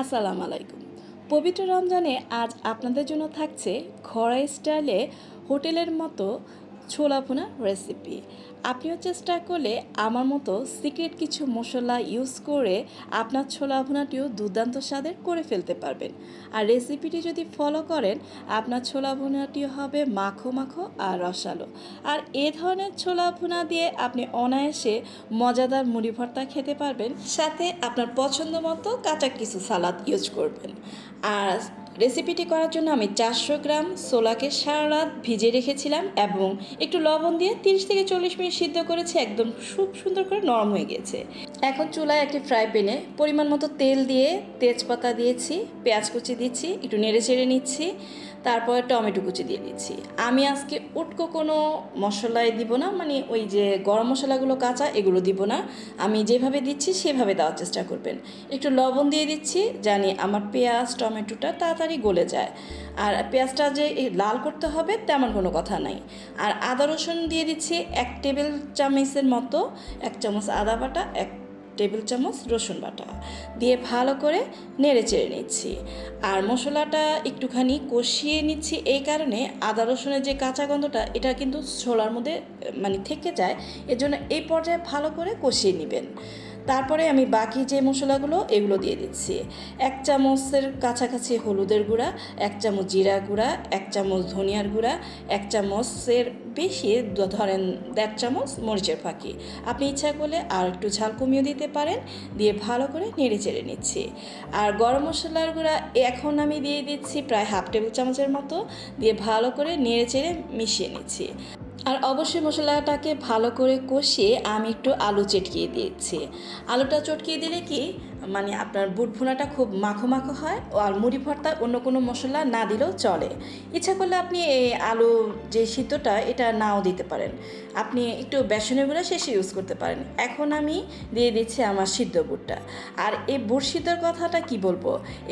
আসসালামু আলাইকুম। পবিত্র রমজানে আজ আপনাদের জন্য থাকছে খরা স্টাইলে হোটেলের মতো ছোলা ভুনা রেসিপি আপনিও চেষ্টা করলে আমার মতো সিক্রেট কিছু মশলা ইউজ করে আপনার ছোলা ভুনাটিও দুর্দান্ত স্বাদের করে ফেলতে পারবেন। আর রেসিপিটি যদি ফলো করেন, আপনার ছোলা ভুনাটিও হবে মাখো মাখো আর রসালো। আর এ ধরনের ছোলা ভুনা দিয়ে আপনি অনায়াসে মজাদার মুড়ি ভর্তা খেতে পারবেন। সাথে আপনার পছন্দ মতো কাঁচা কিছু সালাদ ইউজ করবেন। আর রেসিপিটি করার জন্য আমি চারশো গ্রাম সোলাকে সারা রাত ভিজে রেখেছিলাম এবং একটু লবণ দিয়ে তিরিশ থেকে চল্লিশ মিনিট সিদ্ধ করেছি, একদম খুব সুন্দর করে নরম হয়ে গেছে এখন চুলায় একটি ফ্রাই প্যানে পরিমাণ মতো তেল দিয়ে তেজপাতা দিয়েছি, পেঁয়াজ কুচি দিচ্ছি একটু নেড়ে চেড়ে নিচ্ছি। তারপর টমেটো কুচি দিয়ে দিচ্ছি আমি আজকে উটকো কোনো মশলাই দিব না মানে ওই যে গরম মশলাগুলো কাঁচা এগুলো দিব না। আমি যেভাবে দিচ্ছি সেভাবে দেওয়ার চেষ্টা করবেন। একটু লবণ দিয়ে দিচ্ছি জানি আমার পেঁয়াজ, টমেটোটা তাড়াতাড়ি গলে যায়। আর পেঁয়াজটা যে লাল করতে হবে তেমন কোনো কথা নাই। আর আদা রসুন দিয়ে দিচ্ছি এক টেবিল চামচের মতো, এক চামচ আদা বাটা, এক টেবিল চামচ রসুন বাটা দিয়ে ভালো করে নেড়ে চেড়ে নিচ্ছি। আর মশলাটা একটুখানি কষিয়ে নিচ্ছি এই কারণে আদা রসুনের যে কাঁচা গন্ধটা, এটা কিন্তু ছোলার মধ্যে মানে থেকে যায়, এজন্য এই পর্যায়ে ভালো করে কষিয়ে নেবেন। তারপরে আমি বাকি যে মশলাগুলো, এগুলো দিয়ে দিচ্ছি। এক চামচের কাছাকাছি হলুদের গুঁড়া, এক চামচ জিরা গুঁড়া, এক চামচ ধনিয়ার গুঁড়া, এক চামচের বেশি ধরেন দেড় চামচ মরিচের ফাঁকি। আপনি ইচ্ছা করলে আর একটু ঝাল কমিয়ে দিতে পারেন, দিয়ে ভালো করে নেড়ে চেড়ে নিচ্ছি। আর গরম মশলার গুঁড়া এখন আমি দিয়ে দিচ্ছি প্রায় হাফ টেবিল চামচের মতো, দিয়ে ভালো করে নেড়ে চেড়ে মিশিয়ে নিচ্ছি। আর অবশ্যই মশলাটাকে ভালো করে কষিয়ে আমি একটু আলু চটকিয়ে দিয়েছি। আলুটা চটকিয়ে দিলে কি মানে আপনার বুট ভুনাটা খুব মাখো মাখো হয় আর মুড়ি ভর্তা অন্য কোনো মশলা না দিলেও চলে। ইচ্ছা করলে আপনি এই আলু যে সিদ্ধটা, এটা নাও দিতে পারেন। আপনি একটু বেসনের গুঁড়া শেষে ইউজ করতে পারেন। এখন আমি দিয়ে দিচ্ছি আমার সিদ্ধ বুটটা। আর এই বুট সিদ্ধর কথাটা কি বলব?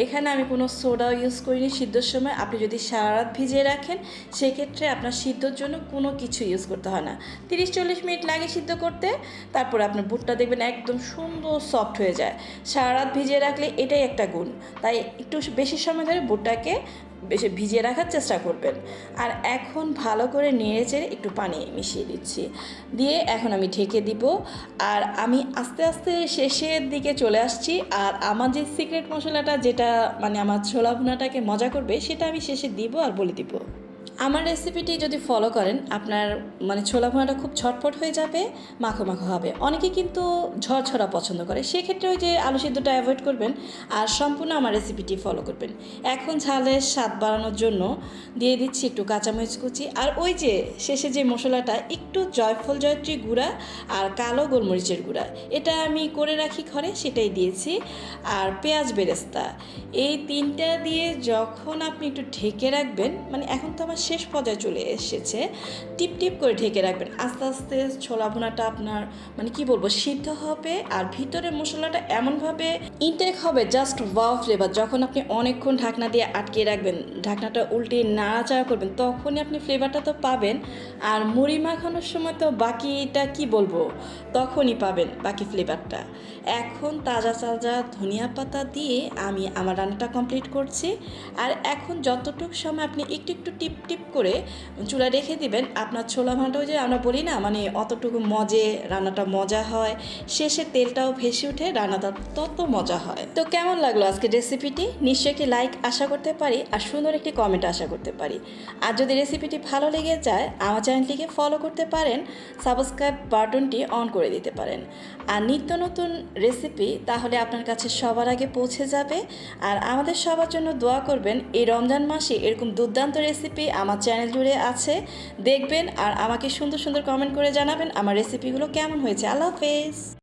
এখানে আমি কোনো সোডাও ইউজ করিনি সিদ্ধর সময়। আপনি যদি সারা রাত ভিজিয়ে রাখেন, সেক্ষেত্রে আপনার সিদ্ধর জন্য কোনো কিছু ইউজ করতে হয় না। তিরিশ চল্লিশ মিনিট লাগে সিদ্ধ করতে, তারপর আপনার বুটটা দেখবেন একদম সুন্দর সফট হয়ে যায়। সারা রাত ভিজিয়ে রাখলে এটাই একটা গুণ। তাই একটু বেশি সময় ধরে বুটটাকে বেশি ভিজিয়ে রাখার চেষ্টা করবেন। আর এখন ভালো করে নেড়ে চেড়ে একটু পানি মিশিয়ে দিচ্ছি। দিয়ে এখন আমি ঢেকে দিব। আর আমি আস্তে আস্তে শেষের দিকে চলে আসছি। আর আমার যে সিক্রেট মশলাটা যেটা মানে আমার ছোলা ভুনাটাকে মজা করবে, সেটা আমি শেষে দিব আর বলে দিব। আমার রেসিপিটি যদি ফলো করেন, আপনার মানে ছোলা ভুনাটা খুব ছটফট হয়ে যাবে, মাখো মাখো হবে। অনেকে কিন্তু ঝরঝরা পছন্দ করে। সেক্ষেত্রে ওই যে আলু সিদ্ধটা অ্যাভয়েড করবেন আর সম্পূর্ণ আমার রেসিপিটি ফলো করবেন। এখন ঝালের স্বাদ বাড়ানোর জন্য দিয়ে দিচ্ছি একটু কাঁচামরিচ কুচি আর ওই যে শেষে যে মশলাটা, একটু জয়ফল, জয়ত্রী গুঁড়া আর কালো গোলমরিচের গুঁড়া। এটা আমি করে রাখি ঘরে, সেটাই দিয়েছি। আর পেঁয়াজ বেরেস্তা। এই তিনটা দিয়ে যখন আপনি একটু ঢেকে রাখবেন মানে এখন তো আমার শেষ পর্যায়ে চলে এসেছে। টিপ টিপ করে ঢেকে রাখবেন। আস্তে আস্তে ছোলা ভুনাটা আপনার মানে কি বলব, সিদ্ধ হবে আর ভিতরে মশলাটা এমনভাবে ইনটেক হবে জাস্ট ওয়াও ফ্লেভার যখন আপনি অনেকক্ষণ ঢাকনা দিয়ে আটকে রাখবেন, ঢাকনাটা উল্টে নাড়াচাড়া করবেন, তখনই আপনি ফ্লেভারটা তো পাবেন। আর মুড়ি মাখানোর সময় তো বাকিটা কি বলব, তখনই পাবেন বাকি ফ্লেভারটা এখন তাজা তাজা ধনিয়া পাতা দিয়ে আমি আমার রান্নাটা কমপ্লিট করছি। আর এখন যতটুকু সময় আপনি একটু একটু টিপ টিপ করে চুলা রেখে দিবেন। আপনার ছোলা ভাঁটাও যে আমরা বলি না মানে অতটুকু মজে, রান্নাটা মজা হয়। শেষে তেলটাও ভেসে উঠে রান্নাটা তত মজা হয়। তো কেমন লাগল আজকে রেসিপিটি? নিশ্চয়ই একটি লাইক আশা করতে পারি, আর সুন্দর একটি কমেন্ট আশা করতে পারি। আর যদি রেসিপিটি ভালো লেগে যায়, আমার চ্যানেলটিকে ফলো করতে পারেন, সাবস্ক্রাইব বাটনটি অন করে দিতে পারেন। আর নিত্য নতুন রেসিপি তাহলে আপনার কাছে সবার আগে পৌঁছে যাবে। আর আমাদের সবার জন্য দোয়া করবেন, এই রমজান মাসে এরকম দুর্দান্ত রেসিপি আমার চ্যানেল জুড়ে আছে। দেখবেন আর আমাকে সুন্দর সুন্দর কমেন্ট করে জানাবেন আমার রেসিপিগুলো কেমন হয়েছে। আল্লাহ হাফেজ।